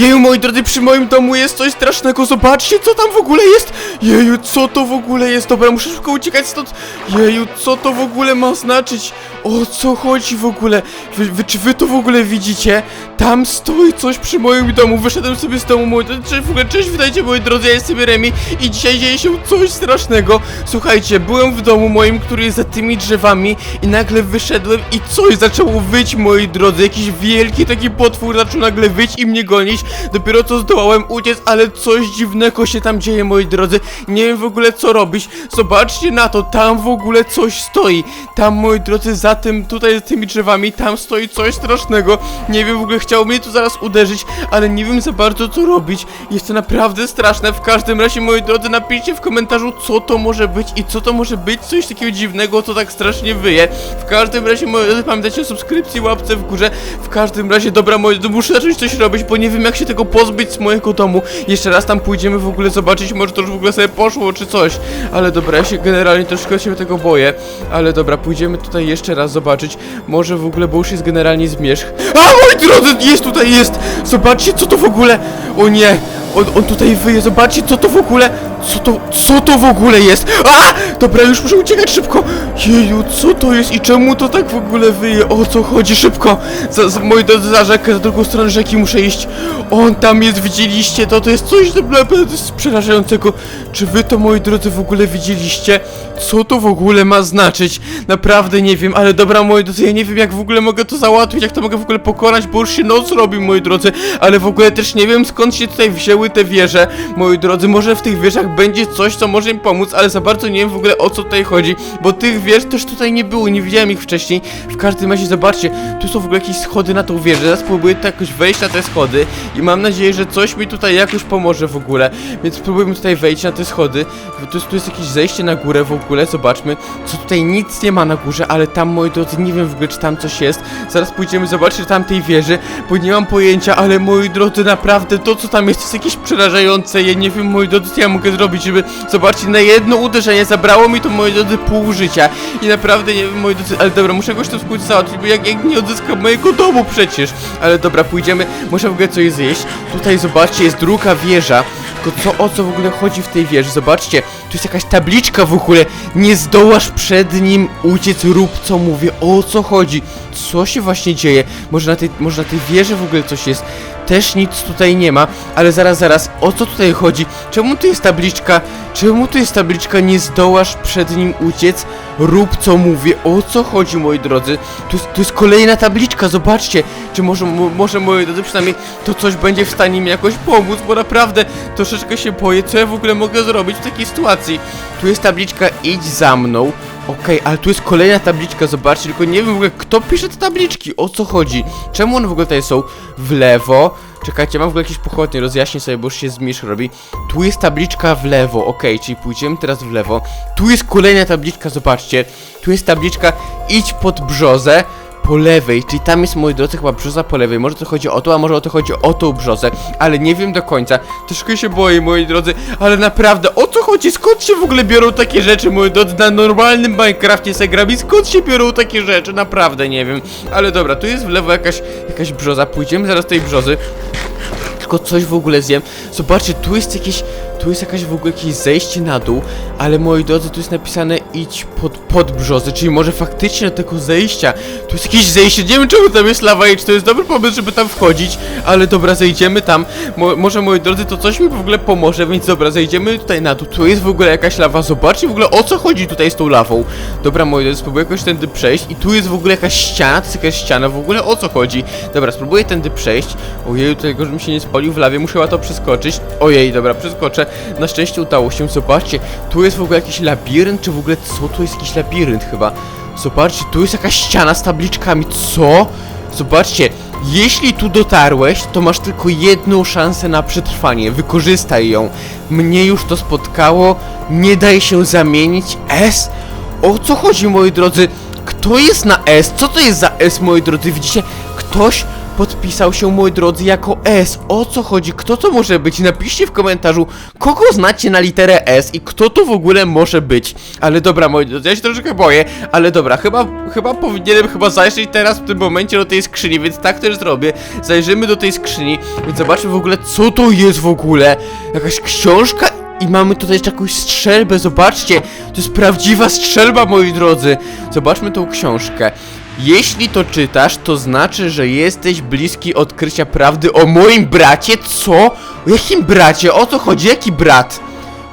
Jeju, moi drodzy, przy moim domu jest coś strasznego, zobaczcie, co tam w ogóle jest! Jeju, co to w ogóle jest? Dobra, muszę szybko uciekać stąd. Jeju, co to w ogóle ma znaczyć? O co chodzi w ogóle? Wy, wy, czy wy to w ogóle widzicie? Tam stoi coś przy moim domu, wyszedłem sobie z domu, moi drodzy, cześć, w ogóle, cześć, witajcie, moi drodzy, ja jestem Remi i dzisiaj dzieje się coś strasznego. Słuchajcie, byłem w domu moim, który jest za tymi drzewami i nagle wyszedłem i coś zaczęło wyć, moi drodzy, jakiś wielki taki potwór zaczął nagle wyć i mnie gonić. Dopiero co zdołałem uciec, ale coś dziwnego się tam dzieje, moi drodzy. Nie wiem w ogóle co robić. Zobaczcie na to, tam w ogóle coś stoi. Tam, moi drodzy, za tym, tutaj za tymi drzewami, tam stoi coś strasznego. Nie wiem, w ogóle chciał mnie tu zaraz uderzyć, ale nie wiem za bardzo co robić. Jest to naprawdę straszne. W każdym razie, moi drodzy, napiszcie w komentarzu, co to może być i co to może być. Coś takiego dziwnego, co tak strasznie wyje. W każdym razie, moi drodzy, pamiętajcie o subskrypcji, łapce w górze. W każdym razie, dobra, moi drodzy, muszę zacząć coś robić, bo nie wiem, jak się tego pozbyć z mojego domu. Jeszcze raz tam pójdziemy w ogóle zobaczyć, może to już w ogóle sobie poszło, czy coś. Ale dobra, ja się generalnie troszkę się tego boję. Ale dobra, pójdziemy tutaj jeszcze raz zobaczyć. Może w ogóle, bo już jest generalnie zmierzch. A, moi drodzy, jest tutaj, jest! Zobaczcie, co to w ogóle! O nie! On, on tutaj wyje, zobaczcie, co to w ogóle... Co to, co to w ogóle jest? A! Dobra, już muszę uciekać szybko! Jeju, co to jest i czemu to tak w ogóle wyje? O co chodzi? Szybko! Za, za, moi drodzy, za rzekę, za drugą stronę rzeki muszę iść. On tam jest, widzieliście to? To jest coś naprawdę przerażającego. Czy wy to, moi drodzy, w ogóle widzieliście? Co to w ogóle ma znaczyć? Naprawdę nie wiem, ale dobra, moi drodzy, ja nie wiem, jak w ogóle mogę to załatwić, jak to mogę w ogóle pokonać, bo już się noc robi, moi drodzy, ale w ogóle też nie wiem, skąd się tutaj wzięły te wieże, moi drodzy, może w tych wieżach będzie coś, co może im pomóc, ale za bardzo nie wiem w ogóle o co tutaj chodzi, bo tych wież też tutaj nie było, nie widziałem ich wcześniej. W każdym razie zobaczcie, tu są w ogóle jakieś schody na tą wieżę, zaraz spróbuję tu jakoś wejść na te schody i mam nadzieję, że coś mi tutaj jakoś pomoże w ogóle, więc spróbujmy tutaj wejść na te schody. Tu jest, tu jest jakieś zejście na górę w ogóle, zobaczmy, co tutaj nic nie ma na górze, ale tam, moi drodzy, nie wiem w ogóle, czy tam coś jest. Zaraz pójdziemy zobaczyć tamtej wieży, bo nie mam pojęcia, ale moi drodzy, naprawdę to, co tam jest, jest jakieś przerażające. Ja nie wiem, moi drodzy, co ja mogę zrobić, żeby, zobaczcie, na jedno uderzenie zabrało mi to, moi drodzy, pół życia. I naprawdę nie wiem, moi drodzy, ale dobra, muszę jakoś to końcu załatwić, bo jak, jak nie odzyskam mojego domu przecież. Ale dobra, pójdziemy, muszę w ogóle coś zjeść. Tutaj, zobaczcie, jest druga wieża. Tylko co, o co w ogóle chodzi w tej wieży? Zobaczcie, tu jest jakaś tabliczka w ogóle. Nie zdołasz przed nim uciec, rób co mówię. O co chodzi? Co się właśnie dzieje? Może na tej, może na tej wieży w ogóle coś jest? Też nic tutaj nie ma, ale zaraz, zaraz, o co tutaj chodzi? Czemu tu jest tabliczka? Czemu tu jest tabliczka nie zdołasz przed nim uciec? Rób co mówię, o co chodzi moi drodzy? Tu jest, jest kolejna tabliczka, zobaczcie Czy może, mo- może moi drodzy przynajmniej to coś będzie w stanie mi jakoś pomóc Bo naprawdę troszeczkę się boję, co ja w ogóle mogę zrobić w takiej sytuacji Tu jest tabliczka idź za mną Okej, ale tu jest kolejna tabliczka, zobaczcie, tylko nie wiem w ogóle kto pisze te tabliczki, o co chodzi? Czemu one w ogóle tutaj są w lewo? Czekajcie, mam w ogóle jakieś pochodnie, rozjaśnię sobie, bo już się zmierzch robi. Tu jest tabliczka w lewo, okej, czyli pójdziemy teraz w lewo. Tu jest kolejna tabliczka, zobaczcie. Tu jest tabliczka idź pod brzozę po lewej, czyli tam jest, moi drodzy, chyba brzoza po lewej. Może to chodzi o to, a może o to chodzi o tą brzozę, ale nie wiem do końca. Troszkę się boję, moi drodzy, ale naprawdę, o co chodzi? Skąd się w ogóle biorą takie rzeczy, moi drodzy? Na normalnym Minecrafcie se gram i skąd się biorą takie rzeczy? Naprawdę nie wiem. Ale dobra, tu jest w lewo jakaś, jakaś brzoza. Pójdziemy zaraz tej brzozy tylko coś w ogóle zjem. Zobaczcie, tu jest jakieś, tu jest jakaś w ogóle jakieś zejście na dół, ale moi drodzy, tu jest napisane idź pod, pod brzozę, czyli może faktycznie do tego zejścia. Tu jest jakieś zejście, nie wiem czemu tam jest lawa i czy to jest dobry pomysł, żeby tam wchodzić, ale dobra, zejdziemy tam. Mo, może moi drodzy, to coś mi w ogóle pomoże, więc dobra, zejdziemy tutaj na dół. Tu jest w ogóle jakaś lawa, zobaczcie w ogóle o co chodzi tutaj z tą lawą. Dobra, moi drodzy, spróbuję jakoś tędy przejść i tu jest w ogóle jakaś ściana, to jest jakaś ściana, w ogóle o co chodzi. Dobra, spróbuję tędy przejść. Ojej, tego, żebym się nie spalił w lawie, muszę to przeskoczyć. Ojej, dobra, przeskoczę. Na szczęście udało się, zobaczcie, tu jest w ogóle jakiś labirynt, czy w ogóle co? Tu jest jakiś labirynt chyba. Zobaczcie, tu jest jakaś ściana z tabliczkami, co? Zobaczcie, jeśli tu dotarłeś, to masz tylko jedną szansę na przetrwanie, wykorzystaj ją. Mnie już to spotkało, nie daj się zamienić. S? O co chodzi, moi drodzy? Kto jest na S? Co to jest za S, moi drodzy? Widzicie? Ktoś podpisał się, moi drodzy, jako S. O co chodzi? Kto to może być? Napiszcie w komentarzu, kogo znacie na literę S i kto to w ogóle może być. Ale dobra, moi drodzy, ja się troszeczkę boję, ale dobra, chyba, chyba powinienem chyba zajrzeć teraz w tym momencie do tej skrzyni, więc tak też zrobię. Zajrzymy do tej skrzyni, więc zobaczmy w ogóle, co to jest w ogóle. Jakaś książka i mamy tutaj jeszcze jakąś strzelbę, zobaczcie, to jest prawdziwa strzelba, moi drodzy. Zobaczmy tą książkę. Jeśli to czytasz, to znaczy, że jesteś bliski odkrycia prawdy o moim bracie. Co? O jakim bracie? O co chodzi? Jaki brat?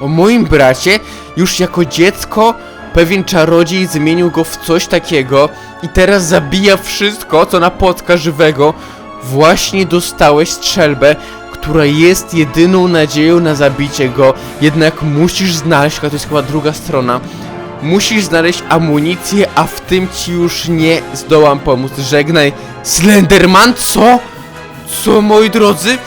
O moim bracie? Już jako dziecko pewien czarodziej zmienił go w coś takiego i teraz zabija wszystko, co napotka żywego. Właśnie dostałeś strzelbę, która jest jedyną nadzieją na zabicie go. Jednak musisz znaleźć, to jest chyba druga strona. Musisz znaleźć amunicję, a w tym ci już nie zdołam pomóc. Żegnaj. Slenderman? Co? Co, moi drodzy?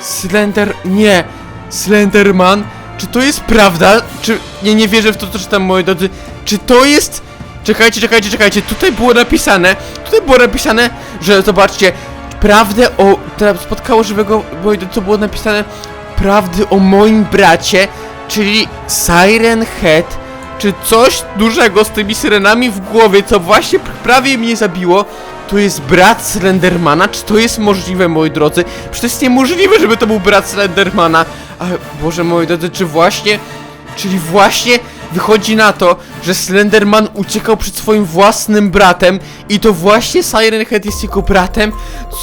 Slender... Nie. Slenderman? Czy to jest prawda? Czy... Nie, nie wierzę w to, co czytam, moi drodzy. Czy to jest... Czekajcie, czekajcie, czekajcie. Tutaj było napisane... Tutaj było napisane, że zobaczcie... Prawdę o... Teraz spotkało żywego... Drodzy, co było napisane? Prawdy o moim bracie, czyli Siren Head czy coś dużego z tymi syrenami w głowie, co właśnie prawie mnie zabiło, to jest brat Slendermana? Czy to jest możliwe, moi drodzy? Przecież to jest niemożliwe, żeby to był brat Slendermana. A Boże, moi drodzy, czy właśnie... Czyli właśnie wychodzi na to, że Slenderman uciekał przed swoim własnym bratem i to właśnie Siren Head jest jego bratem?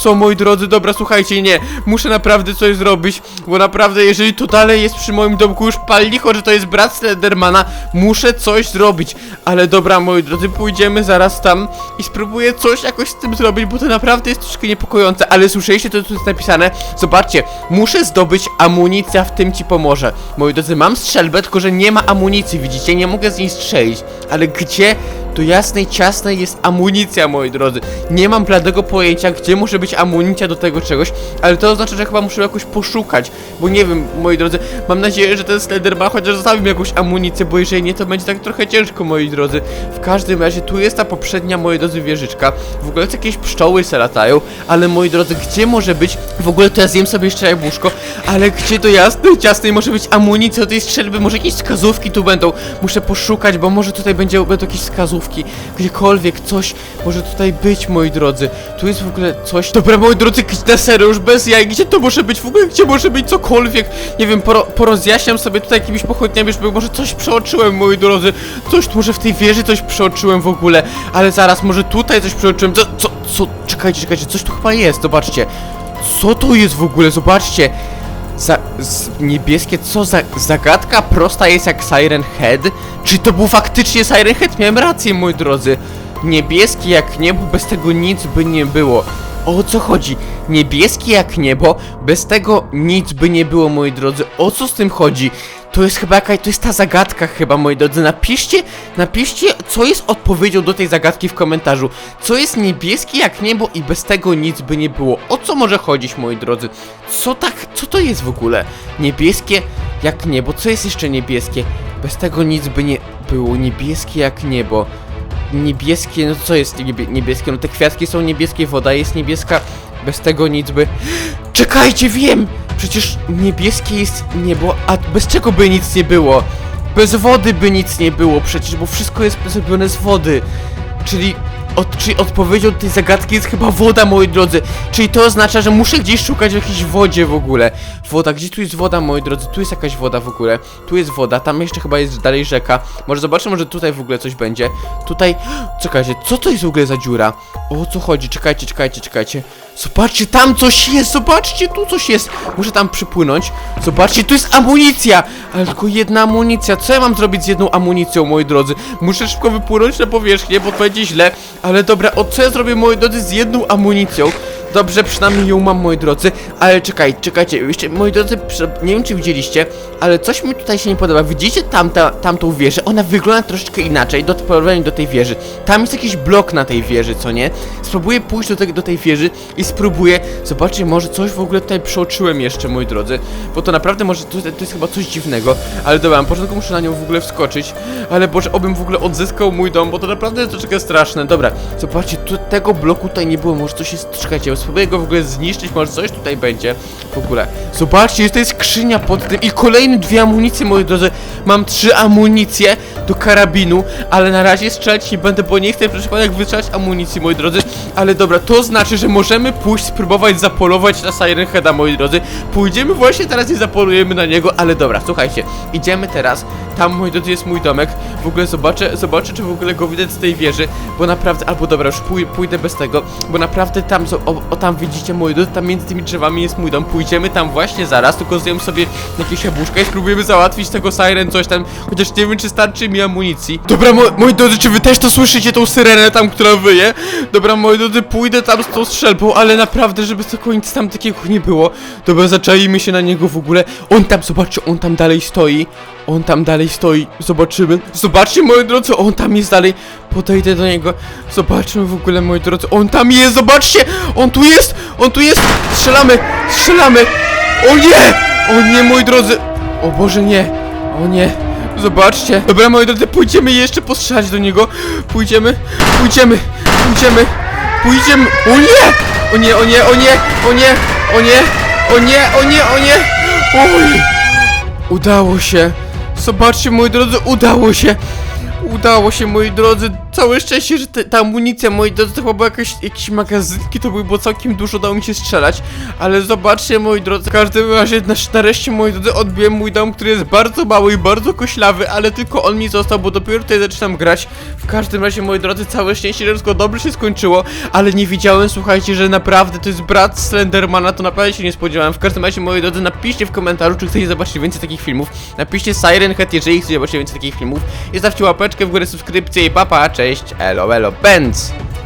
Co, moi drodzy, dobra, słuchajcie, nie, muszę naprawdę coś zrobić, bo naprawdę, jeżeli to dalej jest przy moim domku już pal licho, że to jest brat Slendermana, muszę coś zrobić. Ale dobra, moi drodzy, pójdziemy zaraz tam i spróbuję coś jakoś z tym zrobić, bo to naprawdę jest troszkę niepokojące, ale słyszeliście to, co jest napisane? Zobaczcie, muszę zdobyć amunicja, w tym ci pomoże. Moi drodzy, mam strzelbę, tylko że nie ma amunicji, widzicie, nie mogę z niej strzelić. Ale gdzie do jasnej, ciasnej jest amunicja, moi drodzy? Nie mam bladego pojęcia, gdzie może być amunicja do tego czegoś, ale to oznacza, że chyba muszę jakoś poszukać, bo nie wiem, moi drodzy, mam nadzieję, że ten Slenderman chociaż zostawi mi jakąś amunicję, bo jeżeli nie, to będzie tak trochę ciężko, moi drodzy. W każdym razie, tu jest ta poprzednia, moi drodzy, wieżyczka. W ogóle jakieś pszczoły se latają, ale moi drodzy, gdzie może być, w ogóle to ja zjem sobie jeszcze jabłuszko, ale gdzie do jasnej, ciasnej może być amunicja do tej strzelby, może jakieś wskazówki tu będą, muszę poszukać, bo może tutaj będzie, będą jakieś wskazówki, gdziekolwiek, coś może tutaj być, moi drodzy. Tu jest w ogóle coś, dobra, moi drodzy, na serio, już bez jaj, gdzie to może być, w ogóle, gdzie może być cokolwiek, nie wiem, poro, porozjaśniam sobie tutaj jakimiś pochodniami, żeby może coś przeoczyłem, moi drodzy, coś, może w tej wieży coś przeoczyłem w ogóle, ale zaraz, może tutaj coś przeoczyłem, co, co, co, czekajcie, czekajcie, coś tu chyba jest, zobaczcie, co to jest w ogóle, zobaczcie, za, niebieskie, co za zagadka prosta jest jak Siren Head? Czy to był faktycznie Siren Head? Miałem rację, moi drodzy. Niebieski jak niebo, bez tego nic by nie było. O co chodzi? Niebieski jak niebo, bez tego nic by nie było, moi drodzy. O co z tym chodzi? To jest chyba jakaś, to jest ta zagadka chyba, moi drodzy. Napiszcie, napiszcie, co jest odpowiedzią do tej zagadki w komentarzu. Co jest niebieski jak niebo i bez tego nic by nie było. O co może chodzić, moi drodzy? Co tak, co to jest w ogóle? Niebieskie jak niebo, co jest jeszcze niebieskie? Bez tego nic by nie było. Niebieskie jak niebo. Niebieskie, no co jest niebie, niebieskie? No te kwiatki są niebieskie, woda jest niebieska. Bez tego nic by... Czekajcie, wiem! Przecież niebieskie jest niebo, a bez czego by nic nie było? Bez wody by nic nie było przecież, bo wszystko jest zrobione z wody. Czyli, od, czyli odpowiedzią tej zagadki jest chyba woda, moi drodzy. Czyli to oznacza, że muszę gdzieś szukać w jakiejś wodzie w ogóle. Woda, gdzie tu jest woda, moi drodzy? Tu jest jakaś woda w ogóle. Tu jest woda, tam jeszcze chyba jest dalej rzeka. Może zobaczę, może tutaj w ogóle coś będzie. Tutaj, czekajcie, co to jest w ogóle za dziura? O co chodzi? Czekajcie, czekajcie, czekajcie. Zobaczcie, tam coś jest, zobaczcie, tu coś jest. Muszę tam przypłynąć. Zobaczcie, tu jest amunicja. Ale tylko jedna amunicja. Co ja mam zrobić z jedną amunicją, moi drodzy? Muszę szybko wypłynąć na powierzchnię, bo to będzie źle. Ale dobra, o co ja zrobię, moi drodzy, z jedną amunicją? Dobrze, przynajmniej ją mam, moi drodzy. Ale czekaj, czekajcie, jeszcze, moi drodzy, nie wiem czy widzieliście, ale coś mi tutaj się nie podoba. Widzicie tamta, tamtą wieżę? Ona wygląda troszeczkę inaczej do, w porównaniu do tej wieży. Tam jest jakiś blok na tej wieży, co nie? Spróbuję pójść do, tej- do tej wieży i spróbuję, zobaczcie, może coś w ogóle tutaj przeoczyłem jeszcze, moi drodzy. Bo to naprawdę może, to, to jest chyba coś dziwnego. Ale dobra, na początku muszę na nią w ogóle wskoczyć. Ale Boże, obym w ogóle odzyskał mój dom, bo to naprawdę jest troszeczkę straszne. Dobra, zobaczcie, tu, tego bloku tutaj nie było, może coś jest, czekajcie, spróbuję go w ogóle zniszczyć, może coś tutaj będzie w ogóle. Zobaczcie, jest tutaj skrzynia pod tym i kolejne dwie amunicje, moi drodzy. Mam trzy amunicje do karabinu, ale na razie strzelać nie będę, bo nie chcę przy przypadek wystrzelać amunicji, moi drodzy. Ale dobra, to znaczy, że możemy pójść, spróbować zapolować na Siren Heada, moi drodzy. Pójdziemy właśnie teraz i zapolujemy na niego, ale dobra, słuchajcie, idziemy teraz. Tam, moi drodzy, jest mój domek. W ogóle zobaczę, zobaczę, czy w ogóle go widać z tej wieży, bo naprawdę, albo dobra, już pój, pójdę bez tego, bo naprawdę tam, są- o, o tam widzicie, moi drodzy, tam między tymi drzewami jest mój dom. Pójdziemy tam właśnie zaraz, tylko zjem sobie jakieś jabłuszka i spróbujemy załatwić tego Siren coś tam, chociaż nie wiem, czy starczy mi amunicji. Dobra, mo moi drodzy, czy wy też to słyszycie, tą syrenę tam, która wyje? Dobra, moi drodzy, pójdę tam z tą strzelbą, ale naprawdę, żeby tylko nic tam takiego nie było. Dobra, zaczajmy się na niego w ogóle. On tam, zobaczcie, on tam dalej stoi. On tam dalej stoi, zobaczymy. Zobaczcie, moi drodzy, on tam jest dalej. Podejdę do niego. Zobaczmy w ogóle, moi drodzy. On tam jest, zobaczcie! On tu jest! On tu jest! Strzelamy! Strzelamy! O nie! O nie, moi drodzy! O Boże, nie! O nie! Zobaczcie! Dobra, moi drodzy, pójdziemy jeszcze postrzelać do niego. Pójdziemy, pójdziemy, pójdziemy, pójdziemy. O nie! O nie, o nie, o nie, o nie, o nie, o nie, o nie, o nie! Oj! Udało się! Zobaczcie, moi drodzy, udało się! Udało się, moi drodzy. Całe szczęście, że te, ta amunicja, moi drodzy, to chyba były jakieś, jakieś magazynki, to było całkiem dużo, dało mi się strzelać. Ale zobaczcie, moi drodzy, w każdym razie, na, nareszcie, moi drodzy, odbiłem mój dom, który jest bardzo mały i bardzo koślawy, ale tylko on mi został, bo dopiero tutaj zaczynam grać. W każdym razie, moi drodzy, całe szczęście, że wszystko dobrze się skończyło, ale nie widziałem, słuchajcie, że naprawdę to jest brat Slendermana, to naprawdę się nie spodziewałem. W każdym razie, moi drodzy, napiszcie w komentarzu, czy chcecie zobaczyć więcej takich filmów. Napiszcie Siren Head, jeżeli chcecie zobaczyć więcej takich filmów. I stawcie łapeczkę w górę, subskrypcję i papa, cześć, cześć, elo, elo!